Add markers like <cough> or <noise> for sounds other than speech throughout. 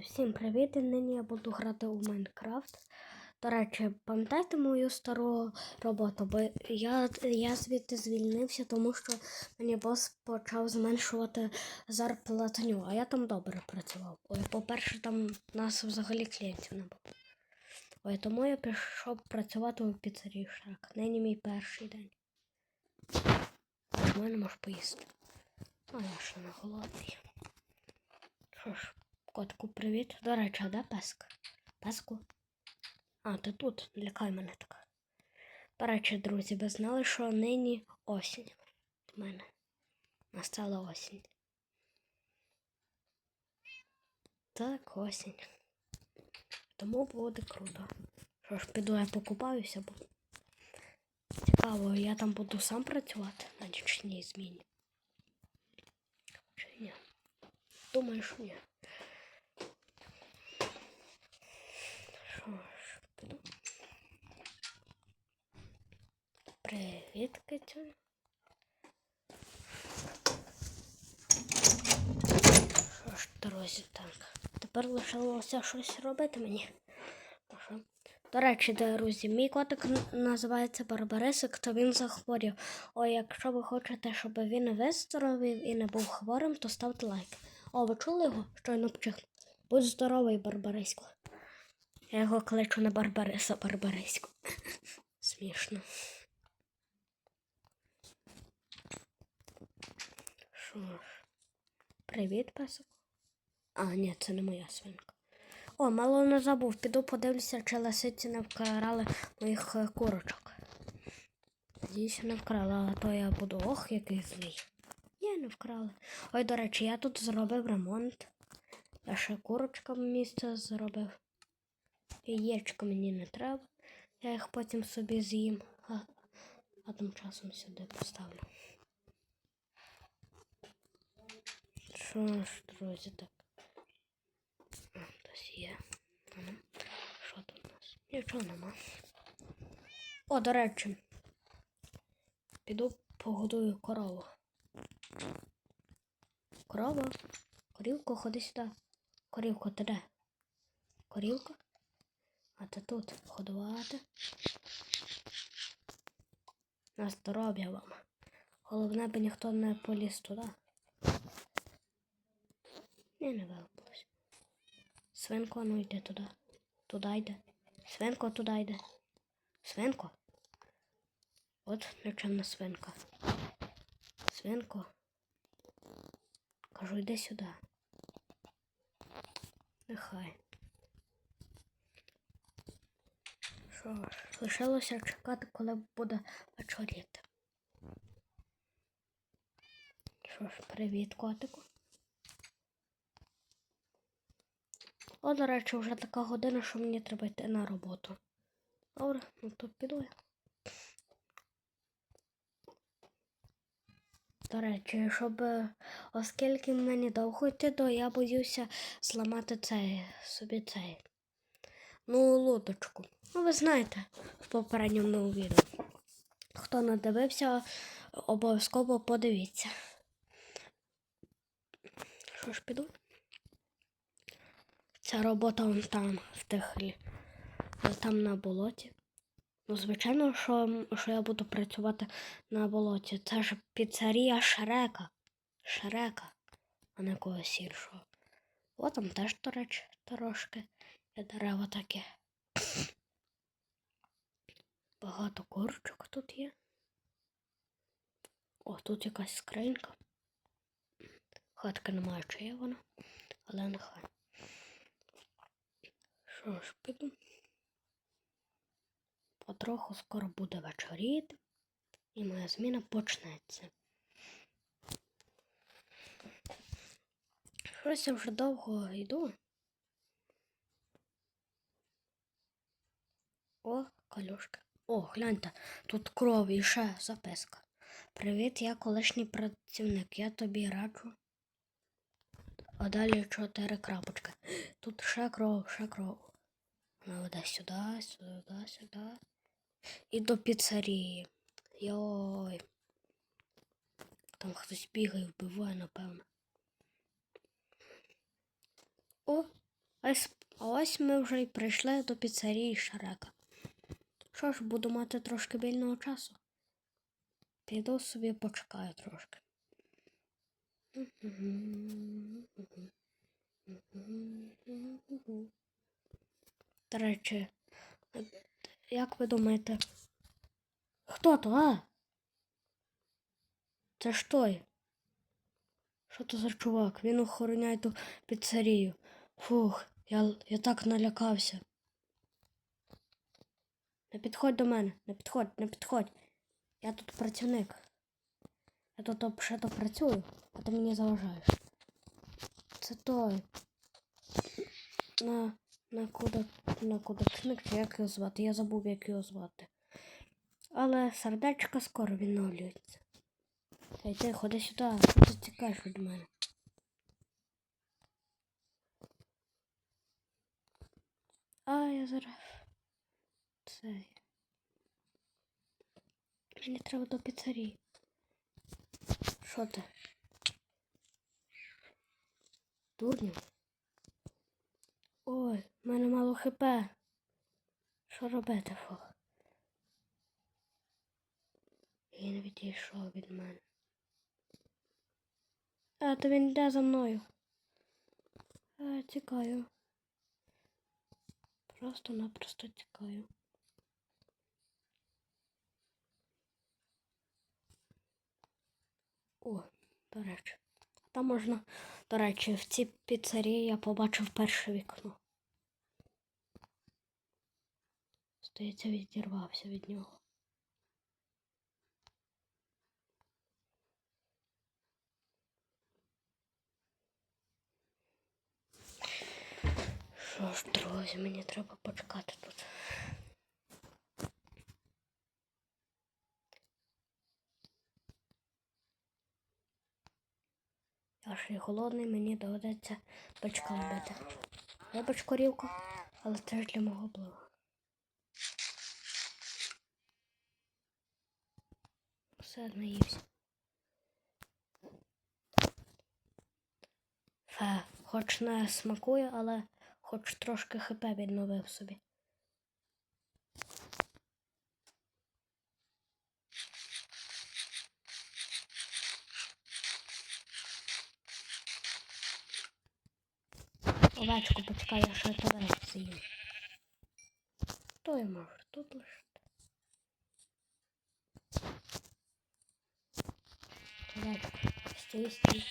Всім привіт! Нині я буду грати у Майнкрафт. До речі, пам'ятаєте мою стару роботу? Бо я, я звідти звільнився, тому що мені бос почав зменшувати зарплатню, а я там добре працював. Ой, по-перше, там нас взагалі клієнтів не було. Ой, тому я пішов працювати у піцерії Шрек. Нині мій перший день. У мене можеш поїсти. А я ще не голодний. Що ж, котку, привіт. До речі, а де песка? Песку? А, ти тут, лякай мене так. До речі, друзі, ви знали, що нині осінь. У мене настала осінь. Так, осінь. Тому буде круто. Що ж, піду я покупаюся, бо цікаво, я там буду сам працювати на нічній зміні. Чи ні? Думаю, що ні. Що ж, піду. Привіт, Китю. Що ж, друзі, так. Тепер лишилося щось робити мені. До речі, друзі, мій котик називається Барбарисик, то він захворів. Ой, якщо ви хочете, щоб він виздоровів і не був хворим, то ставте лайк. О, ви чули його? Щойно вчихнув. Будь здоровий, Барбарисько. Я його кличу не Барбариса, Барбарисько. <laughs> Смішно. Що ж. Привіт, песик. А, ні, це не моя свинка. О, мало не забув. Піду подивлюся, чи лисиці не вкрали моїх е, курочок. Надіюся, не вкрали, а то я буду ох, який злий. Ні, не вкрали. Ой, до речі, я тут зробив ремонт. Я ще курочкам місце зробив. Яєчко мені не треба. Я їх потім собі з'їм, а, а тим часом сюди поставлю. Що друзі, так. Хтось є. Тут у нас? Нічого нема. О, до речі. Піду погодую корову. Корова. Корівко, ходи сюди. Корівко, ти де? Корівка? А ти тут годувати. На здоров'я вам. Головне, би ніхто не поліз туди. Не вилупилось. Свинко, ну йди туди. Туди йде. Свинко туди йде. Свинко. От нечемна свинка. Свинко. Кажу, йди сюди. Нехай. Що ж, лишилося чекати, коли буде вечоріти. Що ж, привіт, котику. О, до речі, вже така година, що мені треба йти на роботу. Добре, ну то піду я. До речі, щоб е, оскільки мені довго йти, то я боюся зламати цей собі цей. Ну, лодочку. Ну, ви знаєте, в попередньому відео. Хто не дивився, обов'язково подивіться. Що ж, піду? Ця робота вон там, в тих лі- там на болоті. Ну, звичайно, що, що я буду працювати на болоті. Це ж піцерія Шрека. Шрека, а не когось іншого. О, там теж, до речі, трошки є дерева таке. Багато курочок тут є. О, тут якась скринька. Хатки немає, чи є вона, але нехай. Що ж, піду. Потроху скоро буде вечоріти, і моя зміна почнеться. Щось я вже довго йду. О, калюшка. О, гляньте, тут кров і ще записка. Привіт, я колишній працівник. Я тобі раджу. А далі чотири крапочки. Тут ще кров, ще кров. Вона веде сюди, сюди. І до піцерії. Йой. Там хтось бігає, вбиває, напевно. О, а ось ми вже й прийшли до піцерії Шрека. Що ж, буду мати трошки вільного часу. Піду собі почекаю трошки. До речі, як ви думаєте, хто то, а? Це ж той. Що то за чувак? Він охороняє ту піцерію. Фух, я, я так налякався. Не підходь до мене, не підходь, не підходь. Я тут працівник. Я тут взагалі працюю, а ти мені заважаєш. Це той. На, на куда, на кудачник, чи як його звати? Я забув, як його звати. Але сердечко скоро відновлюється. Та й ти ходи сюди, що ти тікаєш від мене? А, я зараз. Цей. Мені треба до піцерії. Що ти? Дурню? Ой, в мене мало хп. Що робити, фу? Він відійшов від мене. А, то він йде за мною. А, тікаю. Просто-напросто тікаю. О, до речі. Там можна, до речі, в цій піцерії я побачив перше вікно. Здається, відірвався від нього. Що ж, друзі, мені треба почекати тут. Я ж і голодний, мені доведеться бачка вбити. Вибач корівку, але це ж для мого блага. Все наївся. Фе, хоч не смакує, але хоч трошки хп відновив собі. Овечку почекай, я ще тебе з'їм. Хто я можу тут лишити? Овечку, стій, стій.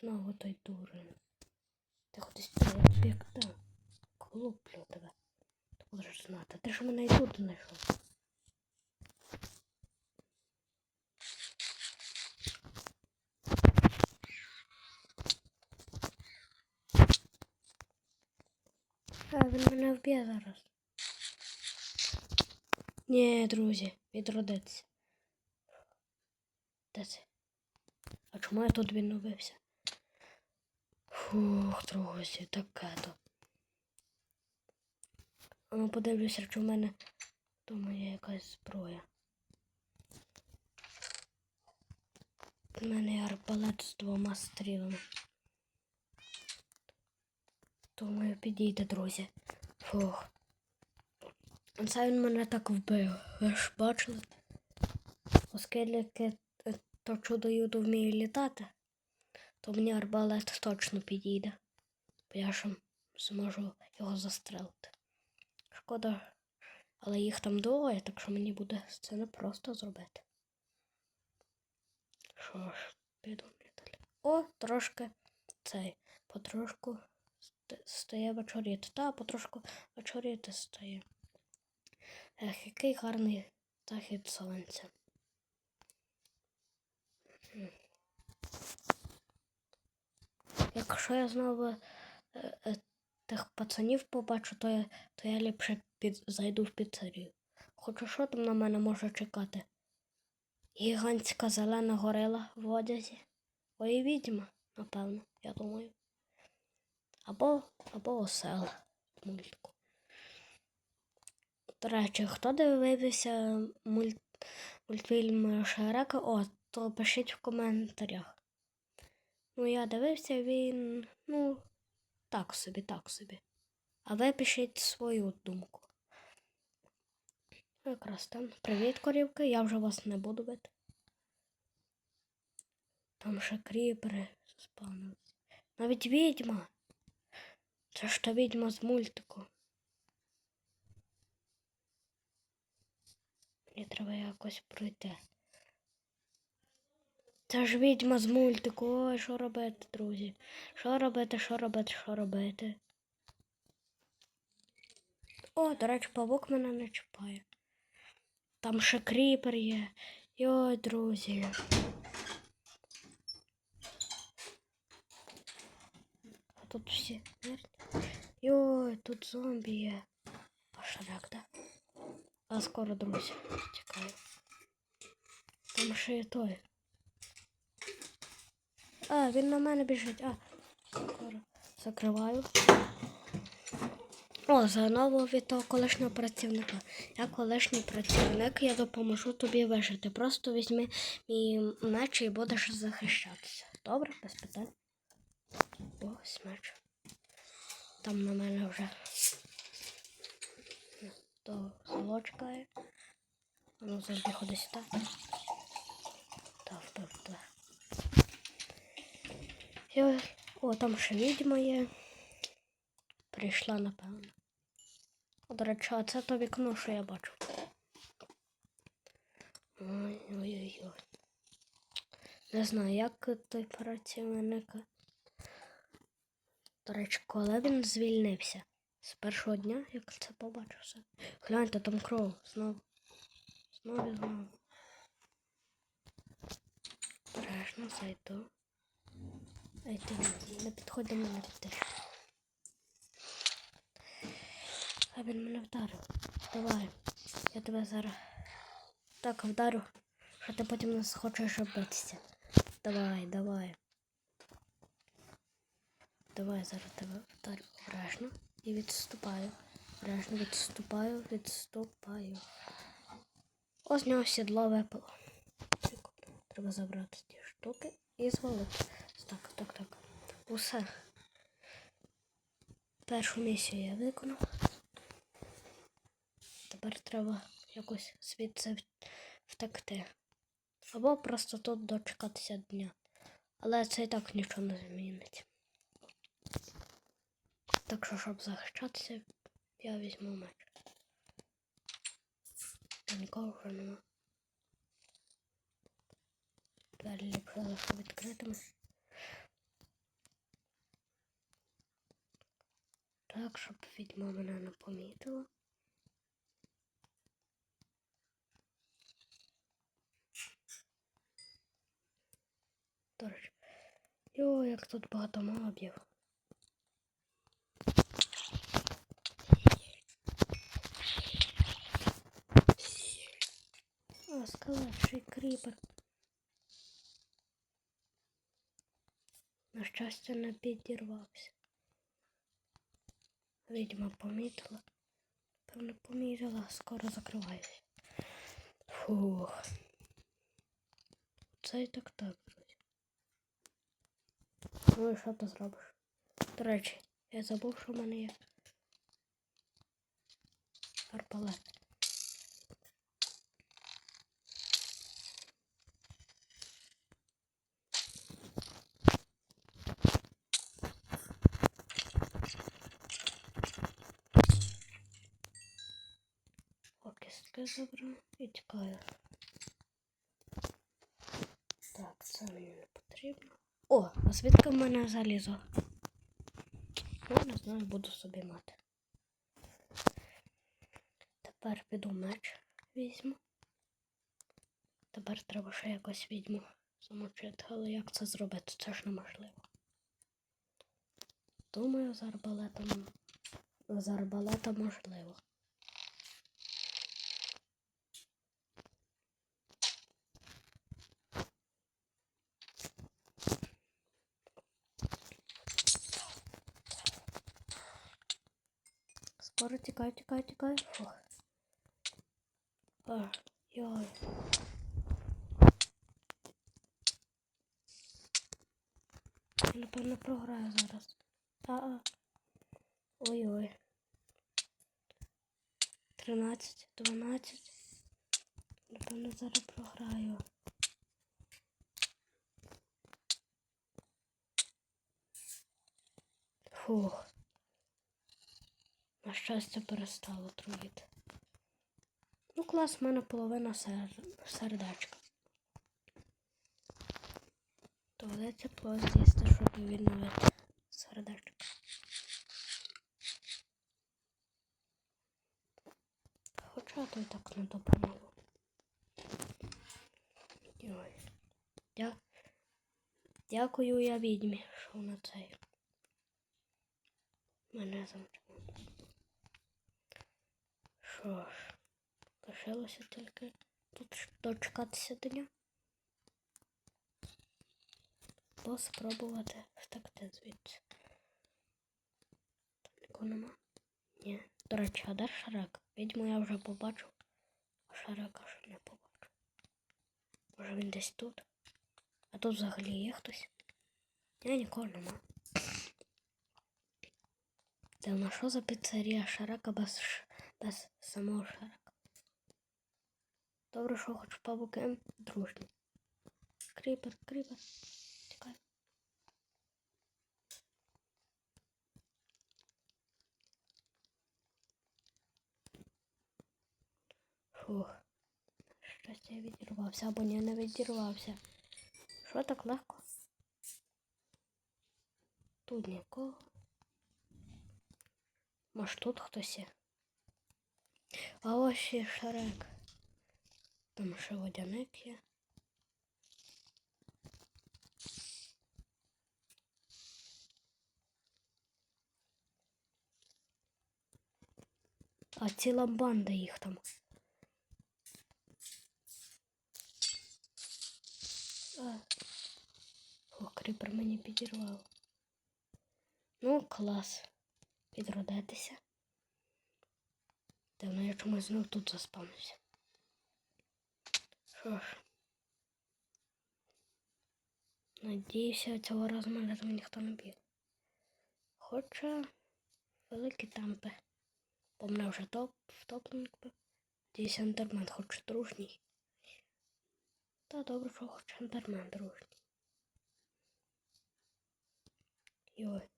Знову той дурень. Ти ходиш пікта. Клуплю тебе. Ти будеш знати. Ти ж мене і тут знайшов. А, він мене вб'є зараз. Ні, друзі, відродиться. Де це? А чому я тут відновився? Фух, друзі, таке то. Ну подивлюся, чи в мене вдома є якась зброя. У мене є арбалет з двома стрілами. Думаю, підійде, друзі. Фух. Це він мене так вбив. Ви ж бачили? Оскільки е, то чудо юдо вміє літати, то мені арбалет точно підійде. Бо я ж зможу його застрелити. Шкода, але їх там двоє, так що мені буде це не просто зробити. Що ж, піду далі. О, трошки цей, потрошку стає вечоріти. Та, потрошку вечоріти стає. Ех, який гарний захід сонця. Якщо я знову е, е, тих пацанів побачу, то я, то я ліпше під, зайду в піцерію. Хоча що там на мене може чекати? Гігантська зелена горила в одязі. Ой, відьма, напевно, я думаю. Або, або осел мультику. До речі, хто дивився мульт, мультфільм Шрека, о, то пишіть в коментарях. Ну, я дивився, він, ну, так собі, так собі. А ви пишіть свою думку. Якраз там. Привіт, корівки, я вже вас не буду бити. Там ще кріпери спавнились. Навіть відьма. Це ж та відьма з мультику. Мені треба якось пройти. Це ж відьма з мультику. Ой, що робити, друзі? Що робити, що робити, що робити? О, до речі, павук мене не чіпає. Там ще кріпер є. Йой, друзі. А тут всі. Йой, тут зомбі є. Шрек, да? А скоро, друзі, тікаю. Там ще є той. А, він на мене біжить. А, скоро. Закриваю. О, знову від того колишнього працівника. Я колишній працівник, я допоможу тобі вижити. Просто візьми мій меч і будеш захищатися. Добре, без питань. Ось меч. Там на мене вже то село. Ну, завжди ходи сюди. Так, вбив туди. Я... О, там ще відьма є. Прийшла, напевно. До речі, а це то вікно, що я бачу. Ой-ой-ой. Не знаю, як той працівник. До речі, коли він звільнився? З першого дня, як це побачив все. Гляньте, там кров знову. Знову і знову. Бережно зайду. Ей, ти не підходь до мене ти. А він мене вдарив. Давай. Я тебе зараз так вдарю, що ти потім не схочеш битися. Давай, давай. Давай зараз тебе вдарю обережно і відступаю. Обережно відступаю, відступаю. Ось нього сідло випало. Треба забрати ті штуки і звалити. Так, так, так. Усе. Першу місію я виконав. Тепер треба якось звідси втекти. Або просто тут дочекатися дня. Але це і так нічого не змінить. Так що, щоб захищатися, я візьму меч. Та нікого вже нема. Двері ліпше лише відкритими. Так, щоб відьма мене не помітила. До. Йо, як тут багато мобів. О, скелет, ще й кріпер. На щастя, не підірвався. Відьма помітила. Певно, помітила, скоро закриваюся. Фух. Це і так так, друзі. Ну і що ти зробиш? До речі, я забув, що в мене є. Арбалет. Забрав і тікаю. Так, це мені не потрібно. О, а звідки в мене залізо? Ну, не знаю, буду собі мати. Тепер піду меч візьму. Тепер треба ще якось відьму замочити, але як це зробити? Це ж неможливо. Думаю, з арбалетом з арбалета можливо. Скоро тікай, тікай, тікай. Фух. А, йой. напевно, програю зараз. А-а. Ой-ой. 13, 12. Напевно, зараз програю. Фух. На щастя, перестало труїти. Ну, клас, в мене половина сер... сердечка. Доведеться просто з'їсти, щоб відновити сердечко. Хоча то й так не допомогло. Дя... Дякую я відьмі, що вона цей. Мене замчила. Що ж, лишилося тільки тут дочекатися дня. Або спробувати втекти звідси. Там нікого нема? Ні. До речі, а де Шрек? Відьму я вже побачив, а Шрека ще не побачив. Може він десь тут? А тут взагалі є хтось? Ні, нікого нема. Це на що за піцерія Шрека без, ш... без самого Шрека? Добре, що хоч павуки дружні. Кріпер, кріпер. Тікай. Фух. Щось я відірвався, або ні, не відірвався. Що так легко? Тут нікого. Може тут хтось є? А ось ще шарек. Там ще водяник є. А ціла банда їх там. О, кріпер мені підірвав. Ну, клас. Підродитися. Давно я чомусь знов тут заспавнився. Що ж. Надіюся, цього разу мене там ніхто не б'є. Хоча великі темпи. Бо мене вже топ втопленик був. Надіюся, ендермен хоч дружній. Та добре, що хоч ендермен дружній. Йой.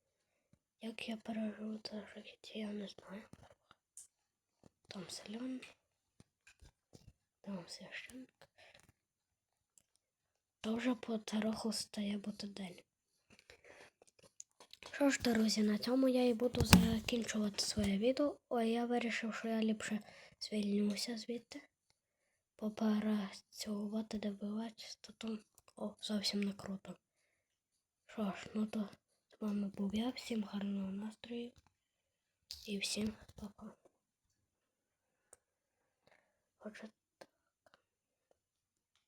Як я переживу це життя, я не знаю. Там селян. Там священник. То вже потроху стає бути день. Що ж, друзі, на цьому я і буду закінчувати своє відео. Ой, я вирішив, що я ліпше звільнюся звідти. Попрацювати, добиватися, то о, зовсім не круто. Що ж, ну то з вами був я. Всім гарного настрою і всім 或者